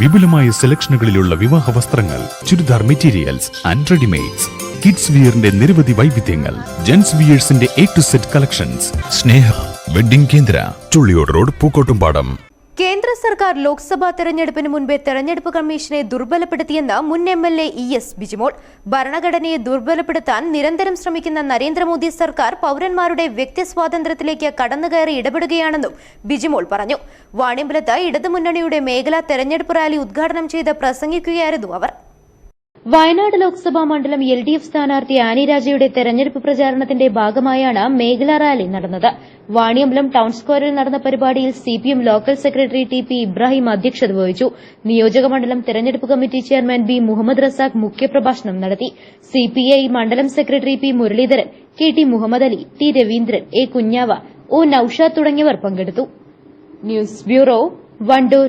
വിപുലമായ സെലക്ഷനുകളിലുള്ള വിവാഹ വസ്ത്രങ്ങൾ churidar materials and readymades kids വിയറിന്റെ നിരവധി വൈവിധ്യങ്ങൾ gents വിയേഴ്സിന്റെ A to Z collections Sneha wedding Kendra Chulliyode road Pookkottumpadam. കേന്ദ്ര സർക്കാർ ലോക്സഭാ തെരഞ്ഞെടുപ്പിന് മുൻപേ തെരഞ്ഞെടുപ്പ് കമ്മീഷനെ ദുർബലപ്പെടുത്തിയെന്ന് മുൻ M L A E S Bijimol. ഭരണഘടനയെ ദുർബലപ്പെടുത്താൻ നിരന്തരം ശ്രമിക്കുന്ന നരേന്ദ്രമോദി സർക്കാർ പൗരന്മാരുടെ വ്യക്തി സ്വാതന്ത്ര്യത്തിലേക്ക് കടന്നുകയറി ഇടപെടുകയാണെന്നും ബിജിമോൾ പറഞ്ഞു. വാണിയമ്പലത്ത് ഇടതുമുന്നണിയുടെ മേഖലാ തെരഞ്ഞെടുപ്പ് റാലി ഉദ്ഘാടനം ചെയ്ത് പ്രസംഗിക്കുകയായിരുന്നു അവർ. വയനാട് ലോക്സഭാ മണ്ഡലം എൽ ഡി എഫ് സ്ഥാനാർത്ഥി ആനി രാജയുടെ തെരഞ്ഞെടുപ്പ് പ്രചാരണത്തിന്റെ ഭാഗമായാണ് മേഖലാ റാലി നടന്നത്. വാണിയമ്പലം ടൌൺ സ്ക്വയറിൽ നടന്ന പരിപാടിയിൽ CPM local secretary T P Ibrahim അധ്യക്ഷത വഹിച്ചു. നിയോജകമണ്ഡലം തെരഞ്ഞെടുപ്പ് committee chairman B Muhammad Razak മുഖ്യപ്രഭാഷണം നടത്തി. സിപിഐ മണ്ഡലം secretary P Muraleedharan K T Muhammad Ali T Raveendran A Kunjava O Naushad തുടങ്ങിയവർ പങ്കെടുത്തു. News bureau Wandoor.